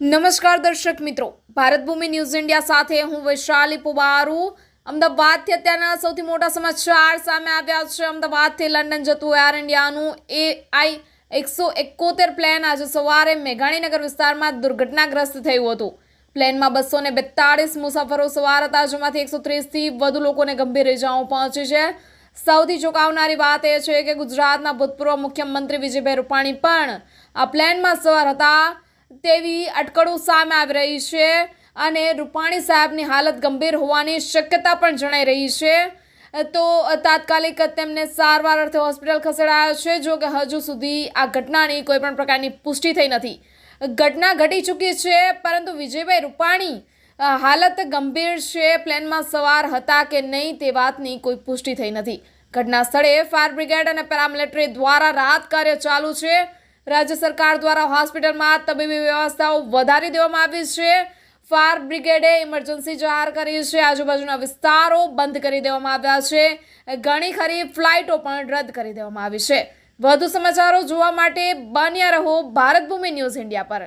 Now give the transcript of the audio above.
નમસ્કાર દર્શક મિત્રો. ભારત ભૂમિ ન્યૂઝ ઇન્ડિયા સાથે હું વૈશાલી પુબારુ. અમદાવાદથી અત્યારના સૌથી મોટા સમાચાર સામે આવ્યા છે. અમદાવાદથી લંડન જતું એર ઇન્ડિયાનું એઆઈ એકસો એકોતેર પ્લેન આજે સવારે મેઘાણીનગર વિસ્તારમાં દુર્ઘટનાગ્રસ્ત થયું હતું. પ્લેનમાં બસો ને બેતાળીસ મુસાફરો સવાર હતા, જેમાંથી એકસો ત્રીસથી વધુ લોકોને ગંભીર ઇજાઓ પહોંચી છે. સૌથી ચોંકાવનારી વાત એ છે કે ગુજરાતના ભૂતપૂર્વ મુખ્યમંત્રી વિજયભાઈ રૂપાણી પણ આ પ્લેનમાં સવાર હતા. તેવી અટકળો સામે આવી રહી છે અને રૂપાણી સાહેબની હાલત ગંભીર હોવાની શક્યતા પણ જણાઈ રહી છે. તો તાત્કાલિક તેમને સારવાર અર્થે હોસ્પિટલ ખસેડાયા છે. જો કે હજુ સુધી આ ઘટનાની કોઈ પણ પ્રકારની પુષ્ટિ થઈ નથી. ઘટના ઘટી ચૂકી છે, પરંતુ વિજયભાઈ રૂપાણી હાલત ગંભીર છે, પ્લેનમાં સવાર હતા કે નહીં તે વાતની કોઈ પુષ્ટિ થઈ નથી. ઘટના સ્થળે ફાયર બ્રિગેડ અને પેરામિલિટરી દ્વારા રાહત કાર્ય ચાલુ છે. રાજ્ય સરકાર દ્વારા હોસ્પિટલમાં તબીબી વ્યવસ્થાઓ વધારી દેવામાં આવી છે. ફાયર બ્રિગેડે ઇમરજન્સી જાહેર કરી છે. આજુબાજુના વિસ્તારો બંધ કરી દેવામાં આવ્યા છે. ઘણી ખરી ફ્લાઇટો પણ રદ કરી દેવામાં આવી છે. વધુ સમાચારો જોવા માટે બન્યા રહો ભારત ભૂમિ ન્યૂઝ ઇન્ડિયા પર.